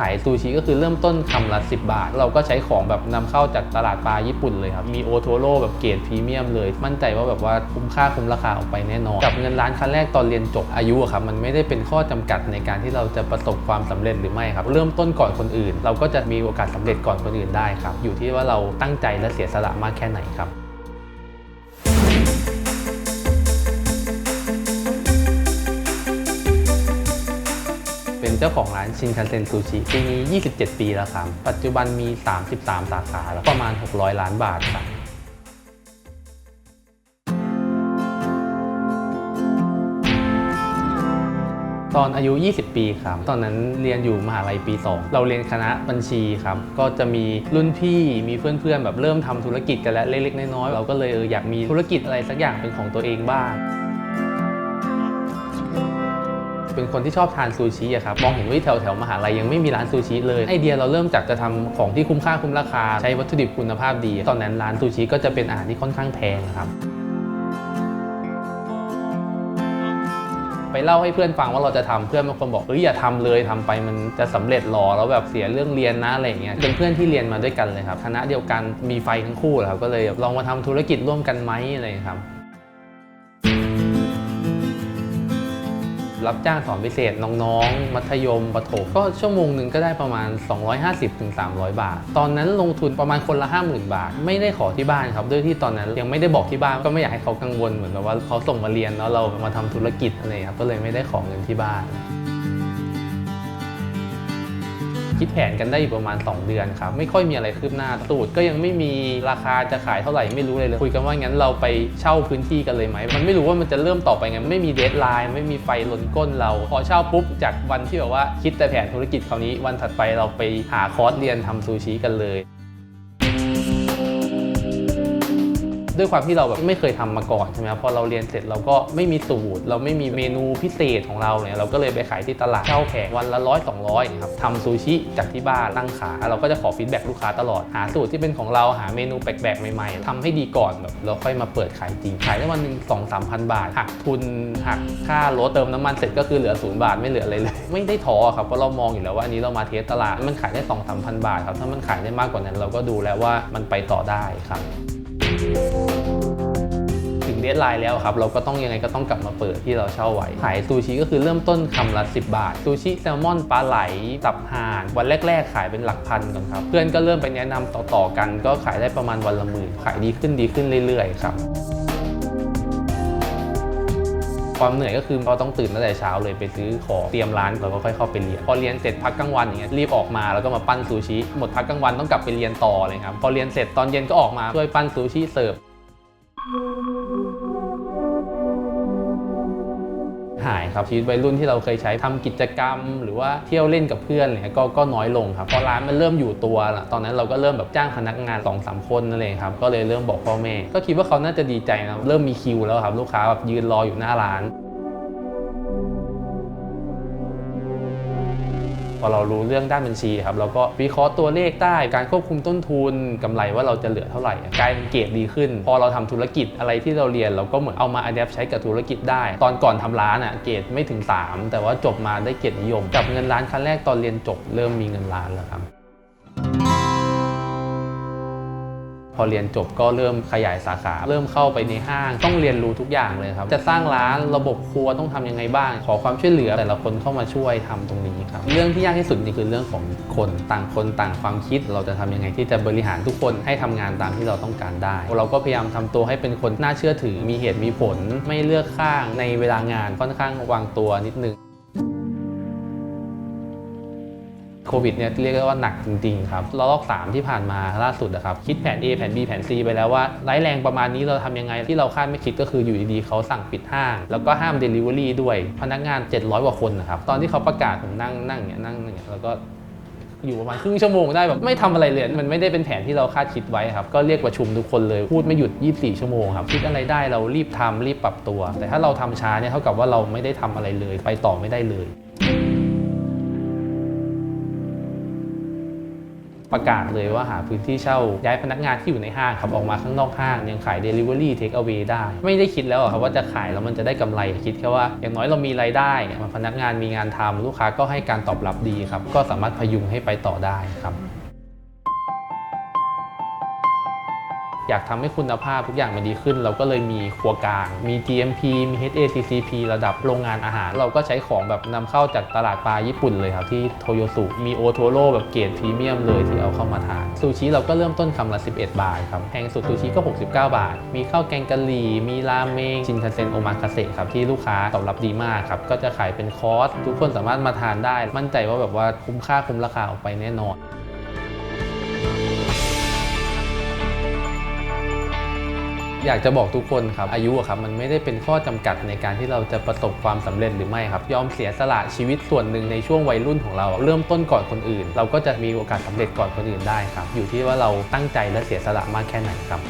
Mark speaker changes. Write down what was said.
Speaker 1: ขายซูชิก็คือเริ่มต้นคำละ 10 บาท เราก็ใช้ของแบบนำเข้าจากตลาดปลาญี่ปุ่นเลยครับ มีโอโทโร่แบบเกรดพรีเมียมเลย มั่นใจว่าแบบว่าคุ้มค่าคุ้มราคาออกไปแน่นอน กับเงินล้านครั้งแรกตอนเรียนจบอายุครับ มันไม่ได้เป็นข้อจำกัดในการที่เราจะประสบความสำเร็จหรือไม่ครับ เริ่มต้นก่อนคนอื่น เราก็จะมีโอกาสสำเร็จก่อนคนอื่นได้ครับ อยู่ที่ว่าเราตั้งใจและเสียสละมากแค่ไหนครับ เป็นเจ้าของร้านชินคันเซ็นซูชิปีนี้ 27 ปีแล้วครับ ปัจจุบันมี 33 สาขาแล้วประมาณ 600 ล้านบาทครับตอนอายุ 20 ปีครับ ตอนนั้นเรียนอยู่มหาลัยปี 2 เราเรียนคณะบัญชีครับ ก็จะมีรุ่นพี่ มีเพื่อนๆ แบบเริ่มทำธุรกิจกันแล้วเล็กๆ น้อยๆ เราก็เลยอยากมีธุรกิจอะไรสักอย่างเป็นของตัวเองบ้าง เป็นคนที่ชอบทานซูชิอะครับมองเห็นว่าแถวแถวมหาลัยยังไม่มีร้านซูชิเลยไอเดียเราเริ่มจากจะทำของที่คุ้มค่าคุ้มราคา ใช้วัตถุดิบคุณภาพดี ตอนนั้นร้านซูชิก็จะเป็นอาหารที่ค่อนข้างแพงครับไปเล่าให้เพื่อนฟังว่าเราจะทำเพื่อนบางคนบอกเอ้ยอย่าทำเลยทำไปมันจะสำเร็จหรอแล้วแบบเสียเรื่องเรียนนะอะไรอย่างเงี้ยเป็นเพื่อนที่เรียนมาด้วยกันเลยครับคณะเดียวกันมีไฟทั้งคู่ครับก็เลยลองมาทำธุรกิจร่วมกันไหมอะไรครับ รับจ้างสอนพิเศษน้องๆ มัธยมประถมก็ชั่วโมงหนึ่งก็ได้ประมาณ 250-300 บาท ตอนนั้นลงทุนประมาณคนละ 50,000 บาท ไม่ได้ขอที่บ้านครับด้วยที่ตอนนั้นยังไม่ได้บอกที่บ้านก็ไม่อยากให้เขากังวลเหมือนแบบว่าเขาส่งมาเรียนแล้วเรามาทำธุรกิจอะไรครับก็เลยไม่ได้ขอเงินที่บ้าน คิดแผนกันได้อยู่ประมาณ 2 เดือนครับ ไม่ค่อยมีอะไรคืบหน้าสูตรก็ยังไม่มีราคาจะขายเท่าไหร่ไม่รู้เลยเลย คุยกันว่างั้นเราไปเช่าพื้นที่กันเลยไหม มันไม่รู้ว่ามันจะเริ่มต่อไปไงไม่มีเดทไลน์ไม่มีไฟลนก้นเรา พอเช่าปุ๊บจากวันที่แบบว่าคิดแต่แผนธุรกิจคราวนี้วันถัดไปเราไปหาคอร์สเรียนทำซูชิกันเลย ด้วยความที่เราแบบไม่เคยทำมาก่อนใช่ไหมครับพอเราเรียนเสร็จเราก็ไม่มีสูตร เราไม่มีเมนูพิเศษของเราเนี่ยเราก็เลยไปขายที่ตลาดเช่าแผงวันละร้อยสองร้อยครับทำซูชิจากที่บ้านตั้งขาเราก็จะขอฟีดแบ็กลูกค้าตลอดหาสูตรที่เป็นของเราหาเมนูแปลกๆใหม่ๆทำให้ดีก่อนแบบเราค่อยมาเปิดขายจริงขายได้วันหนึ่งสองสามพันบาทหักทุนหักค่ารถเติมน้ำมันเสร็จก็คือเหลือศูนย์บาทไม่เหลืออะไรเลย ไม่ได้ท้อครับเพราะเรามองอยู่แล้วว่าอันนี้เรามาเทสตลาดมันขายได้สองสามพันบาทครับถ้ามันขายได้มากกว่านั้นเราก็ดูแล้วว่ามันไปต่อได้ครับ ถึงเดทไลน์แล้วครับ เราก็ต้องยังไงก็ต้องกลับมาเปิดที่เราเช่าไว้ขายซูชิก็คือเริ่มต้นคำละ 10 บาท ซูชิแซลมอนปลาไหลตับห่านวันแรก ๆ ขายเป็นหลักพันก่อนครับ เพื่อนก็เริ่มไปแนะนำต่อๆกัน ก็ขายได้ประมาณวันละหมื่นขายดีขึ้นดีขึ้นเรื่อยๆ ครับ ความเหนื่อยก็คือเราต้องตื่นตั้งแต่เช้าเลยไปซื้อของเตรียมร้านแล้วก็ค่อยเข้าไปเรียน พอเรียนเสร็จพักกลางวันอย่างเงี้ยรีบออกมาแล้วก็มาปั้นซูชิหมดพักกลางวันต้องกลับไปเรียนต่อเลยครับพอเรียนเสร็จตอนเย็นก็ออกมาช่วยปั้นซูชิเสิร์ฟ หายครับชีวิตวัยรุ่นที่เราเคยใช้ทำกิจกรรม หรือว่าเที่ยวเล่นกับเพื่อนอะไรเนี่ยก็ก็น้อยลงครับพอร้านมันเริ่มอยู่ตัวละตอนนั้นเราก็เริ่มแบบจ้างพนักงาน2อสามคนนั่นเองครับก็เลยเริ่มบอกพ่อแม่ ก็คิดว่าเขาน่าจะดีใจนะเริ่มมีคิวแล้วครับลูกค้าแบบยืนรออยู่หน้าร้าน อเรารู้เรื่องด้านบัญชีครับเราก็วิเคราะห์ตัวเลขได้การควบคุมต้นทุนกำไรว่าเราจะเหลือเท่าไหร่กลายเป็นเกรดดีขึ้น พอเราทำธุรกิจอะไรที่เราเรียน เราก็เหมือนเอามาอัดแอปใช้กับธุรกิจได้ ตอนก่อนทำร้านอะเกรดไม่ถึง 3 แต่ว่าจบมาได้เกียรตินิยม กับเงินล้านครั้งแรกตอนเรียนจบเริ่มมีเงินล้านแล้วครับ พอเรียนจบก็เริ่มขยายสาขา เริ่มเข้าไปในห้างต้องเรียนรู้ทุกอย่างเลยครับ จะสร้างร้านระบบครัวต้องทำยังไงบ้าง ขอความช่วยเหลือแต่ละคนเข้ามาช่วยทำตรงนี้ครับ เรื่องที่ยากที่สุดนี่คือเรื่องของคนต่างคนต่างความคิด เราจะทำยังไงที่จะบริหารทุกคนให้ทำงานตามที่เราต้องการได้ เราก็พยายามทำตัวให้เป็นคนน่าเชื่อถือมีเหตุมีผล ไม่เลือกข้างในเวลางานค่อนข้างวางตัวนิดนึง วิดเนี่ยเรียกได้ว่าหนักจริงๆครับระลอก 3 ที่ผ่านมาล่าสุดนะครับคิดแผน A แผน B แผน C ไปแล้วว่าร้ายแรงประมาณนี้เราทำยังไงที่เราคาดไม่คิดก็คืออยู่ดีๆเขาสั่งปิดห้าง แล้วก็ห้าม Delivery ด้วยพนักงาน 700 กว่าคนนะครับตอนที่เขาประกาศผมนั่งนั่งเงี้ยนั่งเงี้ยแล้วก็อยู่ประมาณครึ่งชั่วโมงได้แบบไม่ทำอะไรเลยมันไม่ได้เป็นแผนที่เราคาดคิดไว้ครับ ก็เรียกประชุมทุกคนเลยพูดไม่หยุด 24 ชั่วโมงครับคิดอะไรได้เรารีบทำรีบปรับตัว แต่ถ้าเราทำช้าเนี่ยเท่ากับว่าเราไม่ได้ทำอะไรเลย ไปต่อไม่ได้เลย ประกาศเลยว่าหาพื้นที่เช่าย้ายพนักงานที่อยู่ในห้างครับออกมาข้างนอกห้างยังขาย Delivery Take Away ได้ ไม่ได้คิดแล้วครับว่าจะขายแล้วมันจะได้กำไรคิดแค่ว่า อย่างน้อยเรามีรายได้พนักงานมีงานทำลูกค้าก็ให้การตอบรับดีครับก็สามารถพยุงให้ไปต่อได้ครับ อยากทำให้คุณภาพทุกอย่างมันดีขึ้น เราก็เลยมีครัวกลาง มี GMP มี HACCP ระดับโรงงานอาหาร เราก็ใช้ของแบบนำเข้าจากตลาดปลาญี่ปุ่นเลยครับ ที่โทโยสุมีโอโทโร่แบบเกรดพรีเมียมเลยที่เอาเข้ามาทาน ซูชิเราก็เริ่มต้นคำละ 11 บาทครับแพงสุดซูชิก็ 69 บาท มีข้าวแกงกะหรี่ มีราเมงชินคันเซ็นโอมาคาเซครับที่ลูกค้าตอบรับดีมากครับก็จะขายเป็นคอร์สทุกคนสามารถมาทานได้ มั่นใจว่าแบบว่าคุ้มค่าคุ้มราคาออกไปแน่นอน อยากจะบอกทุกคนครับอายุครับมันไม่ได้เป็นข้อจำกัดในการที่เราจะประสบความสำเร็จหรือไม่ครับ ยอมเสียสละชีวิตส่วนหนึ่งในช่วงวัยรุ่นของเรา เริ่มต้นก่อนคนอื่น เราก็จะมีโอกาสสำเร็จก่อนคนอื่นได้ครับ อยู่ที่ว่าเราตั้งใจและเสียสละมากแค่ไหนครับ